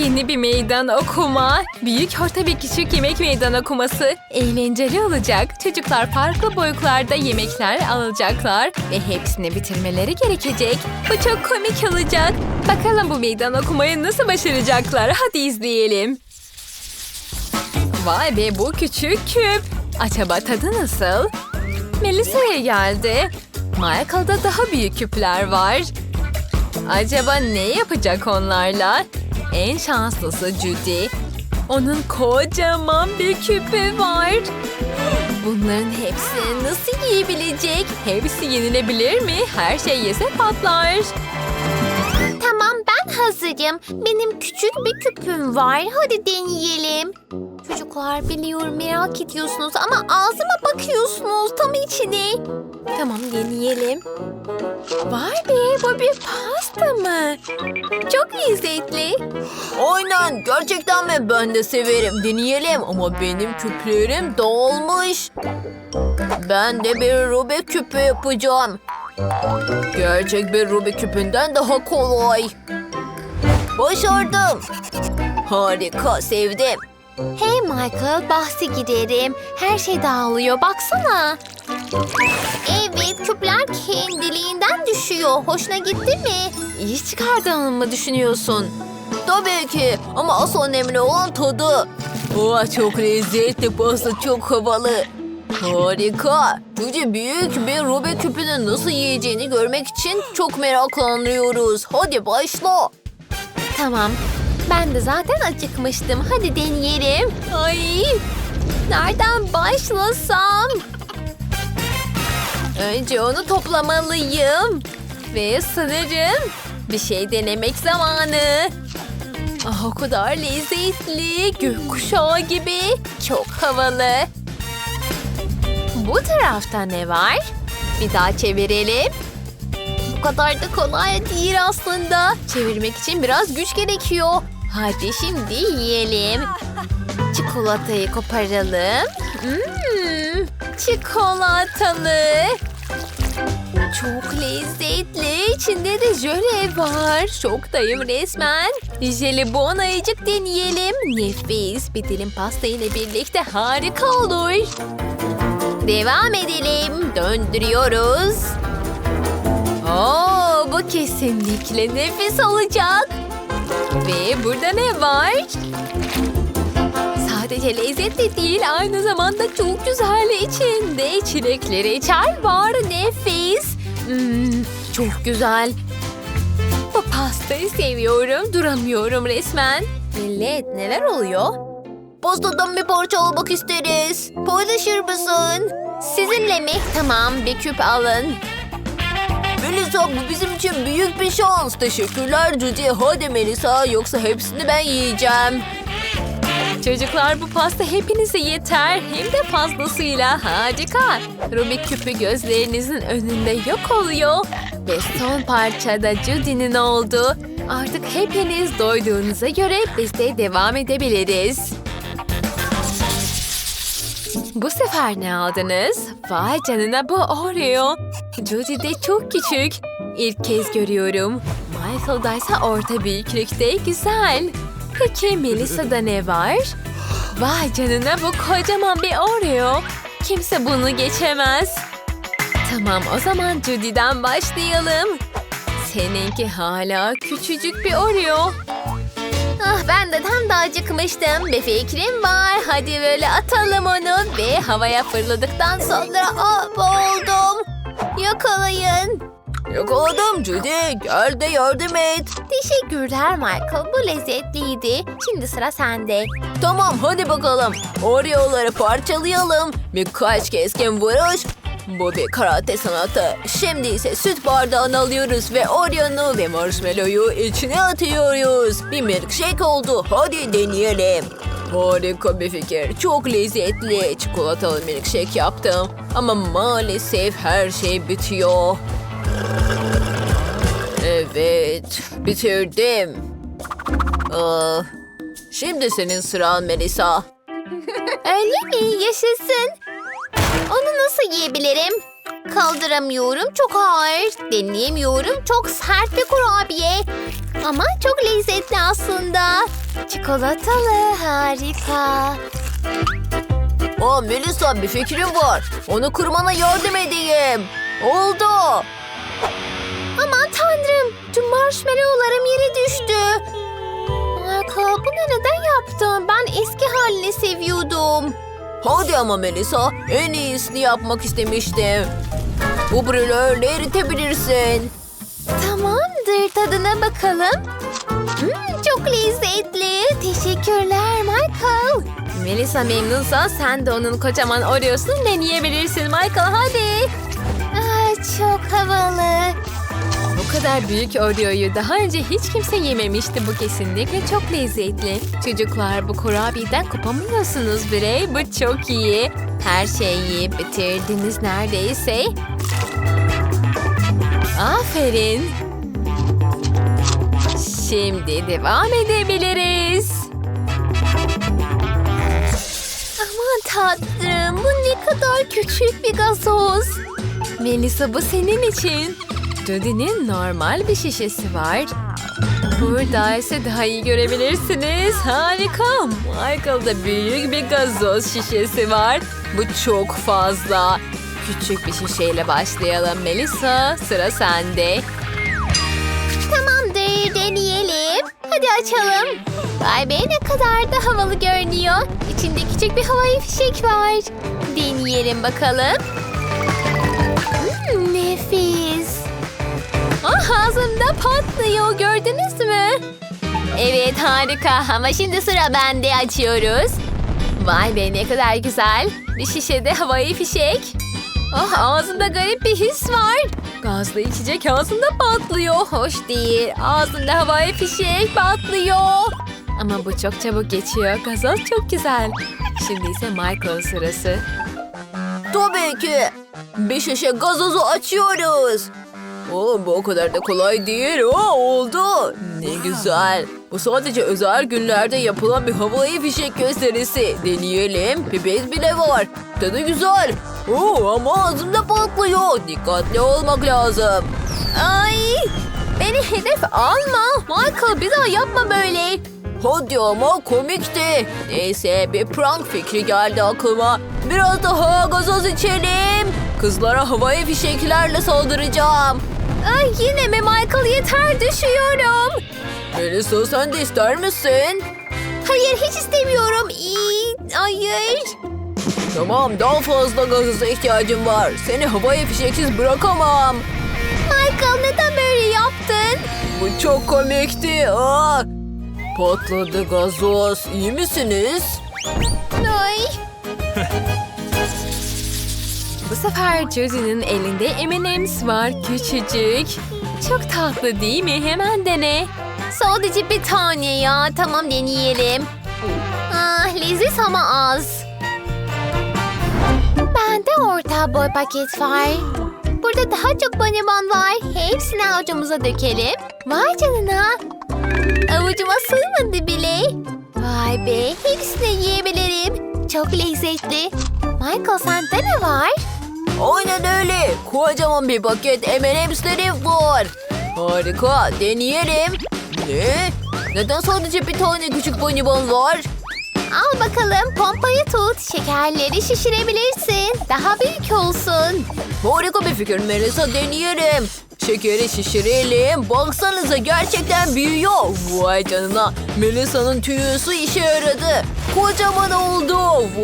yeni bir meydan okuma. Büyük, orta ve küçük yemek meydan okuması. Eğlenceli olacak. Çocuklar farklı boyutlarda yemekler alacaklar. Ve hepsini bitirmeleri gerekecek. Bu çok komik olacak. Bakalım bu meydan okumayı nasıl başaracaklar. Hadi izleyelim. Vay be bu küçük küp. Acaba tadı nasıl? Melisa'ya geldi. Michael'da daha büyük küpler var. Acaba ne yapacak onlarla? En şanslısı Judy. Onun kocaman bir küpü var. Bunların hepsini nasıl yiyebilecek? Hepsi yenilebilir mi? Her şey yese patlar. Tamam ben hazırım. Benim küçük bir küpüm var. Hadi deneyelim. Çocuklar biliyorum merak ediyorsunuz ama ağzıma bakıyorsunuz tam içine. Tamam deneyelim. Vay be bu bir pasta mı? Çok lezzetli. Aynen gerçekten mi? Ben de severim. Deneyelim ama benim küplerim dağılmış. Ben de bir Rubik küpü yapacağım. Gerçek bir Rubik küpünden daha kolay. Başardım. Harika sevdim. Hey Michael bahse giderim. Her şey dağılıyor baksana. Evet küpler kendiliğinden düşüyor. Hoşuna gitti mi? İyi çıkardığını mı düşünüyorsun? Tabii ki ama asıl önemli olan tadı. Aa, çok lezzetli pasta çok havalı. Harika. Çocuğu büyük bir Rubik küpünü nasıl yiyeceğini görmek için çok meraklanıyoruz. Hadi başla. Tamam. Ben de zaten acıkmıştım. Hadi deneyelim. Ay Nereden başlasam? önce onu toplamalıyım. Ve sanırım bir şey denemek zamanı. Ah o kadar lezzetli. Gökkuşağı gibi. Çok havalı. Bu tarafta ne var? Bir daha çevirelim. Bu kadar da kolay değil aslında. Çevirmek için biraz güç gerekiyor. Hadi şimdi yiyelim. Çikolatayı koparalım. Hmm, çikolatalı. Çok lezzetli. İçinde de jöle var. Şoktayım resmen. Jelibon ayıcık deneyelim. Nefis. Bir dilim pasta ile birlikte harika olur. Devam edelim. Döndürüyoruz. Oo, bu kesinlikle nefis olacak. Ve burada ne var? Sadece lezzetli değil, aynı zamanda çok güzel. İçinde çilekli reçel var, nefis. Hmm, çok güzel. Bu pastayı seviyorum, duramıyorum resmen. Millet neler oluyor? Pastadan bir parça almak isteriz. Paylaşır mısın? Sizinle mi? Tamam, bir küp alın. Melisa bu bizim için büyük bir şans. Teşekkürler Judy. Hadi Melisa yoksa hepsini ben yiyeceğim. Çocuklar bu pasta hepinize yeter. Hem de fazlasıyla harika. Rubik küpü gözlerinizin önünde yok oluyor. Ve son parça da Judy'nin oldu. Artık hepiniz doyduğunuza göre biz de devam edebiliriz. Bu sefer ne aldınız? Vay canına bu Oreo. Judy de çok küçük. İlk kez görüyorum. Michael'da ise orta büyüklükte güzel. Peki Melisa'da ne var? Vay canına bu kocaman bir Oreo. Kimse bunu geçemez. Tamam o zaman Judy'den başlayalım. Seninki hala küçücük bir Oreo. Ah ben de tam da acıkmıştım. Bir fikrim var. Hadi böyle atalım onu ve havaya fırladıktan sonra Ah boğuldum. Yakalayın. Yakaladım Judy. Gel de yardım et. Teşekkürler Michael. Bu lezzetliydi. Şimdi sıra sende. Tamam hadi bakalım. Oreo'ları parçalayalım. Birkaç keskin vuruş. Bu bir karate sanatı. Şimdi ise süt bardağını alıyoruz ve Oreo'nu ve marshmallow'u içine atıyoruz. Bir milkshake oldu. Hadi deneyelim. Harika bir fikir. Çok lezzetli. Çikolatalı milkshake yaptım. Ama maalesef her şey bitiyor. Evet, bitirdim. Aa, şimdi senin sıran Melisa. Öyle mi? Yaşasın. Onu nasıl yiyebilirim? Kaldıramıyorum. Çok ağır. Deneyemiyorum. Çok sert bir kurabiye. Ama çok lezzetli aslında. Çikolatalı harika. Aa Melisa bir fikrim var. Onu kırmana yardım edeyim. Oldu. Aman tanrım tüm marshmallowlarım yere düştü. Michael bunu neden yaptın? Ben eski halini seviyordum. Hadi ama Melisa en iyisini yapmak istemiştim. Bu brülörle eritebilirsin. Tamamdır tadına bakalım. Hmm, çok lezzetli. Teşekkürler Michael. Melissa memnunsa sen de onun kocaman Oreo'sunu deneyebilirsin Michael hadi. Aa, çok havalı. Bu kadar büyük Oreo'yu daha önce hiç kimse yememişti. Bu kesinlikle çok lezzetli. Çocuklar bu kurabiyeden kopamıyorsunuz birey. Bu çok iyi. Her şeyi yiyip bitirdiniz neredeyse. Aferin. Şimdi devam edebiliriz. Aman tatlım bu ne kadar küçük bir gazoz. Melisa bu senin için. Judy'nin normal bir şişesi var. Burada ise daha iyi görebilirsiniz. Harika. Michael'da büyük bir gazoz şişesi var. Bu çok fazla. Küçük bir şişeyle başlayalım Melisa. Sıra sende. Tamamdır deneyelim. Hadi açalım. Vay be ne kadar da havalı görünüyor. İçinde küçük bir havai fişek var. Deneyelim bakalım. Hmm, nefis. Ah ağzımda patlıyor gördünüz mü? Evet harika ama şimdi sıra bende açıyoruz. Vay be ne kadar güzel. Bir şişede havai fişek. Ah ağzımda garip bir his var. Gazlı içecek ağzımda patlıyor. Hoş değil. Ağzımda havai fişek patlıyor. Ama bu çok çabuk geçiyor. Gazoz çok güzel. Şimdi ise Michael sırası. Tabii ki. Bir şişe gazozu açıyoruz. Oo, bu o kadar da kolay değil. Oo, oldu. Ne güzel. Bu sadece özel günlerde yapılan bir havai fişek gösterisi. Deneyelim. Bez bile var. Tadı güzel. Oo, ama ağzımda patlıyor. Dikkatli olmak lazım. Ay! Beni hedef alma. Michael bir daha yapma böyle. Hadi ama komikti. Neyse bir prank fikri geldi aklıma. Biraz daha gazoz içelim. Kızlara havai fişeklerle saldıracağım. Ay yine mi Michael yeter düşüyorum. Melisa sen de ister misin? Hayır hiç istemiyorum. İyi, hayır. Tamam daha fazla gazoza ihtiyacım var. Seni havai fişeksiz bırakamam. Michael neden böyle yaptın? Bu çok komikti. Aa! Patladı gazoz. İyi misiniz? Ay. Bu sefer Judy'nin elinde M&M's var küçücük. Çok tatlı değil mi? Hemen dene. Sadece bir tane ya. Tamam deneyelim. Ah, leziz ama az. Bende orta boy paket var. Burada daha çok bonibon var. Hepsini avucumuza dökelim. Vay canına. Avucuma sığmadı bile. Vay be, hepsini yiyebilirim. Çok lezzetli. Michael sende ne var? Aynen öyle. Kocaman bir paket M&M's'leri var. Harika. Deneyelim. Ne? Neden sadece bir tane küçük bonibon var? Al bakalım pompayı tut. Şekerleri şişirebilirsin. Daha büyük olsun. Harika bir fikir Melisa deneyelim. Şekeri şişirelim. Baksanıza gerçekten büyüyor. Vay canına. Melisa'nın tüyüsü işe yaradı. Kocaman oldu.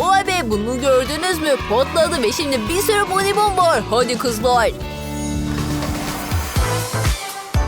Vay be bunu gördünüz mü? Patladı ve şimdi bir sürü bonibon var. Hadi kızlar.